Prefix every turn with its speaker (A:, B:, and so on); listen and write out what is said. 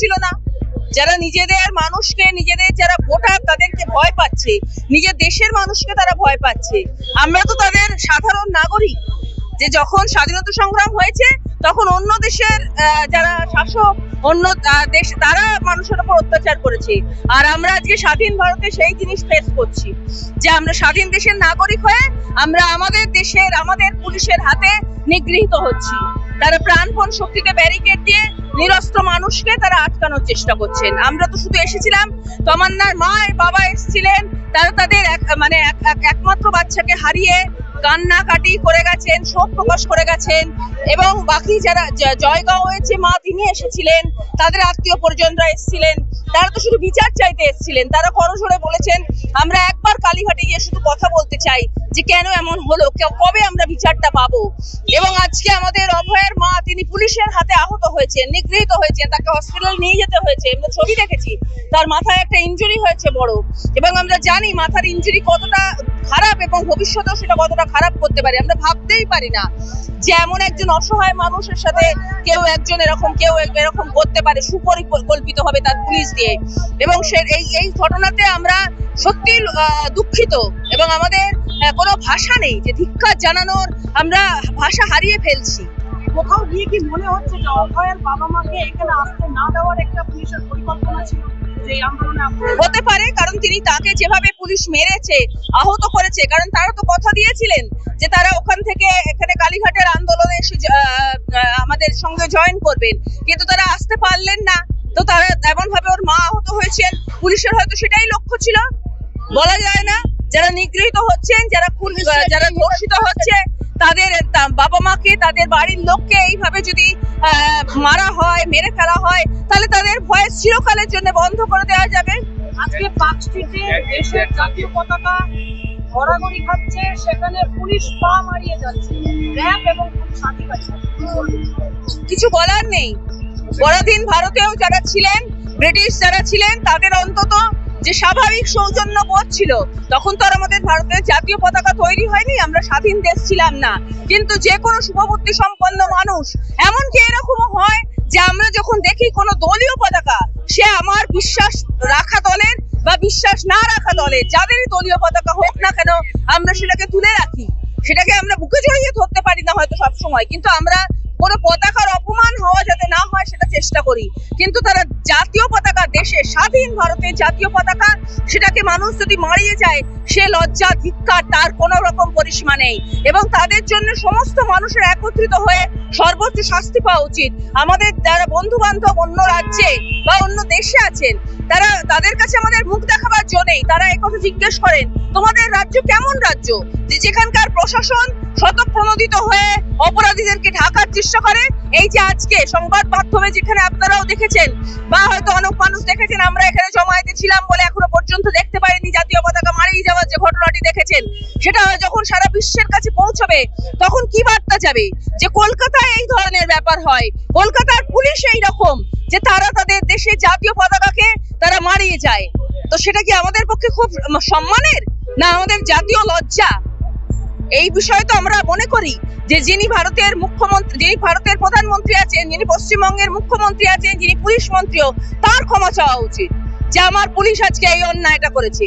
A: ছিল না। যারা নিজেদের মানুষকে, নিজেদের যারা ভোটার তাদেরকে ভয় পাচ্ছে, নিজের দেশের মানুষকে তারা ভয় পাচ্ছে। আমরা তো তাদের সাধারণ নাগরিক। যে যখন স্বাধীনতা সংগ্রাম হয়েছে, তখন অন্য দেশের যারা শাসক, অন্য দেশ, তারা মানুষের উপর অত্যাচার করেছে। আর আমরা আজকে স্বাধীন ভারতে সেই জিনিস ফেস করছি। যে আমরা স্বাধীন দেশের নাগরিক হয়ে আমরা আমাদের দেশের, আমাদের পুলিশের হাতে নিগৃহীত হচ্ছি। তারা প্রাণপণ শক্তিতে ব্যারিকেড দিয়ে নিরস্ত্র মানুষকে তারা আটকানোর চেষ্টা করছেন। আমরা তো শুধু এসেছিলাম, তমান্নার মা বাবা এসেছিলেন, তারা তাদের মানে এক- এক- একমাত্র বাচ্চাকে হারিয়ে কান্নাকাটি করে গেছেন, শোক প্রকাশ করে গেছেন এবং বাকি যারা জ- জয়গাঁওয়ের যে মা তিনি এসেছিলেন, তাদের আত্মীয় পরিজনরা এসেছিলেন, তারা তো শুধু বিচার চাইতে এসেছিলেন, তারা করজোড়ে বলেছেন, আমরা একবার কালীঘাটে গিয়ে শুধু কথা বলতে চাই যে কেন এমন হলো? কবে আমরা বিচারটা পাবো? এবং আজকে আমাদের অভয়ের মা, তিনি পুলিশের হাতে আহত হয়েছেন, নিগৃহীত হয়েছে তাকে হসপিটাল নিয়ে যেতে হয়েছে। আমরা ছবি দেখেছি, তার মাথায় একটা ইনজুরি হয়েছে বড়। এবং আমরা জানি মাথার ইঞ্জুরি কতটা খারাপ এবং ভবিষ্যতেও সেটা কতটা খারাপ করতে পারে। আমরা ভাবতেই পারি না যে এমন একজন অসহায় মানুষের সাথে কেউ একজন এরকম, কেউ এরকম করতে পারে, সুপরিকল্পিত হবে তার পুলিশ দিয়ে। এবং সে এই এই ঘটনাতে আমরা সত্যি দুঃখিত। এবং আমাদের কোনো ভাষা নেই যে ধিক্কার জানানোর আমরা ভাষা হারিয়ে ফেলছি।
B: কোথাও গিয়ে কি মনে হচ্ছে যে অভয়ের বাবা মাকে এখানে আসতে না দেওয়ার একটা পুলিশের পরিকল্পনা ছিল
A: হতে পারে কারণ তিনি তাকে যেভাবে পুলিশ মেরেছে আহত করেছে কারণ তারা তো কথা দিয়েছিলেন যে তারা ওখান থেকে এখানে কালীঘাটের আন্দোলনে আমাদের সঙ্গে জয়েন করবেন। কিন্তু তারা আসতে পারলেন না। তো তারা এমন ভাবে ওর মা আহত হয়েছেন। পুলিশের হয়তো সেটাই লক্ষ্য ছিল। বলা যায় না। যারা নিগৃহীত হচ্ছেন যারা খুন যারা ধর্ষিত হচ্ছে তাদের বাবা মাকে তাদের বাড়ির লোককে এইভাবে যদি মারা হয় মেরে ফেলা হয় তাহলে তাদের ভয়েস চিরকালের জন্য বন্ধ করে দেওয়া যাবে।
B: আজকে পার্ক স্ট্রিটে দেশের জাতীয় পতাকা ঘোরাঘুরি খাচ্ছে সেখানে পুলিশ পা মারিয়ে যাচ্ছে। র্যাব এবং
A: কিছু বলার নেই। পরাধীন ভারতেও যারা ছিলেন ব্রিটিশ যারা ছিলেন তাদের অন্তত যে স্বাভাবিক সৌজন্য বোধ ছিল, তখন তো আর আমাদের ভারতের জাতীয় পতাকা তৈরি হয়নি, আমরা স্বাধীন দেশ ছিলাম না। কিন্তু যে কোনো শুভবুদ্ধি সম্পন্ন মানুষ, এমনকি এরকমও হয় যে আমরা যখন দেখি কোনো দলীয় পতাকা, সে আমার বিশ্বাস রাখা দলের বা বিশ্বাস না রাখা দলের, যাদেরই দলীয় পতাকা হোক না কেন, আমরা সেটাকে তুলে রাখি। সেটাকে আমরা বুকে জড়িয়ে ধরতে পারি না হয়তো সব সময় কিন্তু আমরা কোনো পতাকার অপমান হওয়া যাতে না হয়, সেটা চেষ্টা করি। কিন্তু তারা জাতীয় পতাকা দেশে স্বাধীন ভারতের জাতীয় পতাকা সেটাকে মানুষ যদি মারিয়ে যায় সে লজ্জা, ধিক্কার, তার কোনো রকম পরিসীমা নেই। এবং তাদের জন্য সমস্ত মানুষের একত্রিত হয়ে সর্বোচ্চ শাস্তি পাওয়া উচিত। আমাদের যারা বন্ধু বান্ধব অন্য রাজ্যে বা অন্য দেশে আছেন, তারা, তাদের কাছে আমাদের মুখ দেখাবার জন্যই তারা একথা জিজ্ঞেস করেন, তোমাদের রাজ্য কেমন রাজ্য? যে যেখানকার প্রশাসন শতপ্রণোদিত হয়ে অপরাধীদেরকে ঢাকার চেষ্টা করে। এই যে আজকে সংবাদ মাধ্যমে যেখানে আপনারাও দেখেছেন, বা হয়তো অনেক মানুষ দেখেছেন, আমরা এখানে জমায়েতে ছিলাম বলে এখনও পর্যন্ত যে ঘটনাটি দেখেছেন, সেটা যখন সারা বিশ্বের কাছে পৌঁছবে, তখন কি বার্তা যাবে? যে কলকাতায় এই ধরনের ব্যাপার হয়, কলকাতার পুলিশ এই রকম যে তারা তাদের দেশের জাতীয় পতাকাকে তারা মারিয়ে যায়। তো সেটা কি আমাদের পক্ষে খুব সম্মানের, না আমাদের জাতীয় লজ্জা? এই বিষয়ে তো আমরা মনে করি যে যিনি ভারতের মুখ্যমন্ত্রী, যিনি ভারতের প্রধানমন্ত্রী আছেন, যিনি পশ্চিমবঙ্গের মুখ্যমন্ত্রী আছেন, যিনি পুলিশ মন্ত্রীও, তার ক্ষমা চাওয়া উচিত যে আমার পুলিশ আজকে এই অন্যায়টা করেছে।